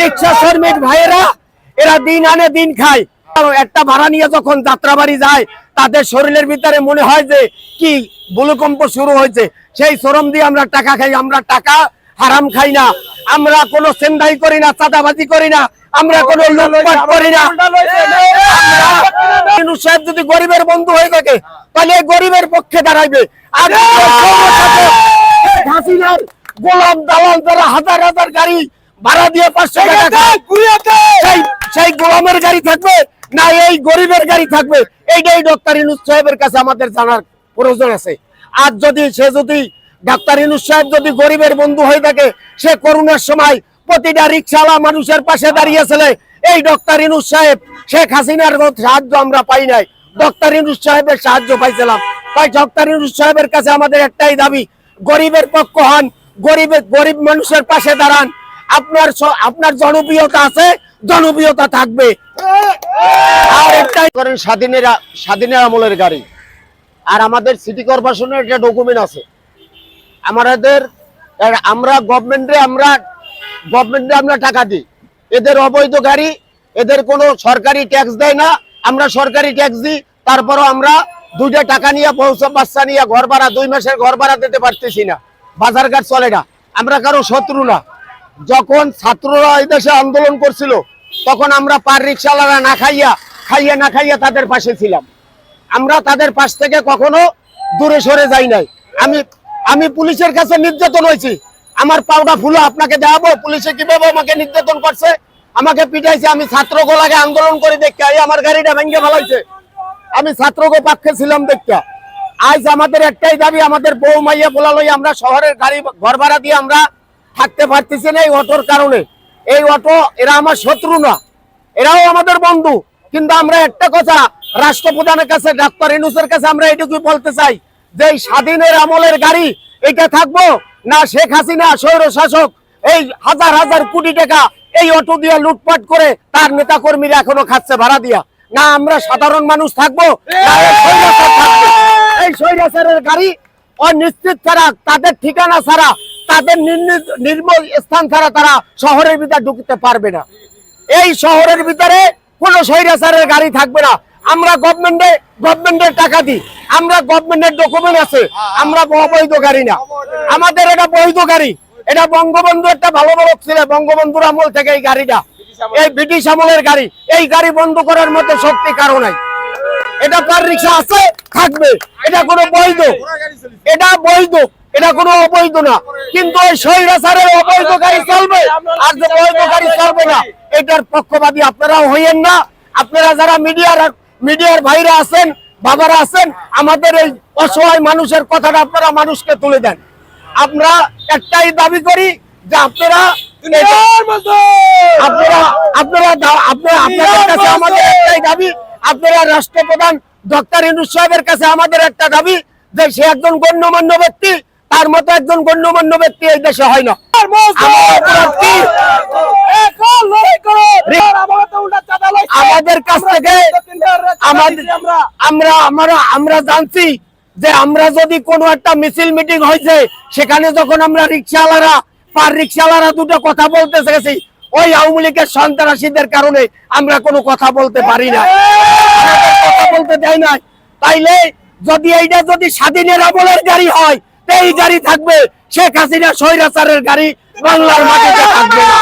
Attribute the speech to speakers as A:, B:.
A: রিক্সা শ্রমিক ভাইয়েরা, এরা দিন আনে দিন খায়। একটা ভাড়া নিয়ে যখন যাত্রাবাড়ি যায়, তাদের শরীরের ভিতরে মনে হয় যে কি ভূমিকম্প শুরু হয়েছে। সেই শ্রম দিয়ে আমরা টাকা খাই, আমরা টাকা হারাম খাই না। আমরা কোনো সেন্দাই করি না, চাঁদাবাজি করি না, আমরা কোনো করি না। সাহেব যদি গরিবের বন্ধু হয়ে থাকে, তাহলে গরিবের পক্ষে দাঁড়াইবে। আর গোলাম দালাল যারা হাজার হাজার গাড়ি ভাড়া দিয়ে পাঁচশো টাকা সেই সেই গোলামের গাড়ি থাকবে না এই গরিবের গাড়ি থাকবে? এইটাই ডক্টর ইনুস সাহেবের কাছে আমাদের জানার প্রয়োজন আছে। আর যদি সে যদি ডাক্তার ইনুস সাহেব যদি গরিবের বন্ধু হয়ে থাকে সে করোনার সময় প্রতিটা রিক্সাওয়ালা মানুষের পাশে দাঁড়িয়েছিল এই ডক্টর ইনুস সাহেব শেখ হাসিনার সাহায্য আমরা পাই নাই। ডক্টর ইনুস সাহেবের সাহায্য পাইছিলাম। তাই ডক্টর ইনুস সাহেবের কাছে আমাদের একটাই দাবি গরিবের পক্ষ হন গরিবের গরিব মানুষের পাশে দাঁড়ান। আপনার আপনার জনপ্রিয়তা আছে, জনপ্রিয়তা থাকবে। আর একটাই করেন স্বাধীনের স্বাধীনের আমলের গাড়ি। আর আমাদের সিটি কর্পোরেশনের একটা ডকুমেন্ট আছে। আমাদের আমরা গভর্নমেন্টে আমরা গভর্নমেন্টে আমরা টাকা দিই। এদের অবৈধ গাড়ি, এদের কোনো সরকারি ট্যাক্স দেয় না। আমরা সরকারি ট্যাক্স দিই। তারপরও আমরা দুইটা টাকা নিয়ে পৌঁছ বাচ্চা নিয়ে ঘর ভাড়া, দুই মাসের ঘর ভাড়া দিতে পারতেছি না। বাজার ঘাট চলে না। আমরা কারও শত্রু না। যখন ছাত্ররা এই দেশে আন্দোলন করছিল, তখন আমরা পার রিক্সাওয়ালারা না খাইয়া খাইয়া না খাইয়া তাদের পাশে ছিলাম। আমরা তাদের পাশ থেকে কখনো দূরে সরে যাই নাই। আমি আমি পুলিশের কাছে নির্যাতন হয়েছি। আমার পাউডা ফুলো আপনাকে দেখাবো, পুলিশে কীভাবে আমাকে নির্যাতন করছে? আমাকে পিটাইছে, আমি ছাত্র গোলাকে আন্দোলন করে দেখতে আমার গাড়িটা ভেঙে ফেলাইছে। আমি ছাত্রগো পক্ষে ছিলাম দেখতে। আজ আমাদের একটাই দাবি, আমাদের বউ মাইয়া পোলা লই আমরা শহরের গাড়ি ঘর ভাড়া দিয়ে আমরা থাকতে পারতেছি না এই অটোর কারণে। এই অটো, এরা আমার শত্রু না। এরাও আমাদের বন্ধু। কিন্তু আমরা একটা কথা, রাষ্ট্রপ্রধানের কাছে, ডাক্তার ইনুসের কাছে আমরা এটুকুই বলতে চাই যে এই স্বাধীনের আমলের গাড়ি, এটা থাকব না শেখ হাসিনা স্বৈর শাসক? এই হাজার হাজার কোটি টাকা এই অটো দিয়ে লুটপাট করে তার নেতা কর্মীরা এখনও খাচ্ছে ভাড়া দিয়া। না, আমরা সাধারণ মানুষ থাকব এই স্বৈরাচার এই স্বৈরাচারের গাড়ি অনিশ্চিত ছাড়া, তাদের ঠিকানা ছাড়া, তাদের নির্মল স্থান ছাড়া তারা শহরের ভিতরে ঢুকতে পারবে না। এই শহরের ভিতরে কোনো স্বৈরাচারের গাড়ি থাকবে না। আমরা গভর্নমেন্টে গভর্নমেন্টের টাকা দিই। আমরা গভর্নমেন্টের ডকুমেন্ট আছে। আমরা অবৈধ গাড়ি না। আমাদের এটা বৈধ গাড়ি। এটা বঙ্গবন্ধু একটা ভালো ভালো ছিল, বঙ্গবন্ধুর আমল থেকে এই গাড়িটা। এই ব্রিটিশ আমলের গাড়ি। এই গাড়ি বন্ধ করার মতো শক্তি কারও নাই। এটা পার রিক্সা আছে? থাকবে। এটা কোনো বৈধ। এটা বৈধ। এটা কোনো অবৈধ না। কিন্তু ওই স্বৈরাচারের অবৈধ গাড়ি চলবে। আর যে বৈধ গাড়ি চলবে না এটার পক্ষপাতী আপনারাও হইয়েন না। আপনারা যারা মিডিয়ার মিডিয়ার ভাইরা আছেন বাবারা আছেন আমাদের এই অসহায় মানুষের কথাটা আপনারা মানুষকে তুলে দেন। আমরা একটাই দাবি করি যে আপনারা আপনারা আপনারা আপনারা আপনাদের কাছে আমাদের একটাই দাবি আপনারা রাষ্ট্রপ্রধান ডক্টর ইনুস সাহেবের কাছে আমাদের একটা দাবি যে সে একজন গণ্যমান্য ব্যক্তি তার মতো একজন গণ্যমান্য ব্যক্তি এই দেশে হয় না। আমাদের কাছ থেকে আমরা। আমরা আমরা জানছি যে আমরা যদি কোনো একটা মিছিল মিটিং হয়েছে সেখানে যখন আমরা রিক্সাওয়ালারা পার রিক্সাওয়ালারা দুটো কথা বলতে গেছি ওই আওয়ামী লীগের সন্ত্রাসীদের কারণে আমরা কোনো কথা বলতে পারি না। কথা বলতে দেয় না তাইলে যদি এইটা যদি স্বাধীনের আমলের গাড়ি হয় এই গাড়ি থাকবে শেখ হাসিনা স্বৈরাচারের গাড়ি, বাংলার মাটিতে থাকবে না।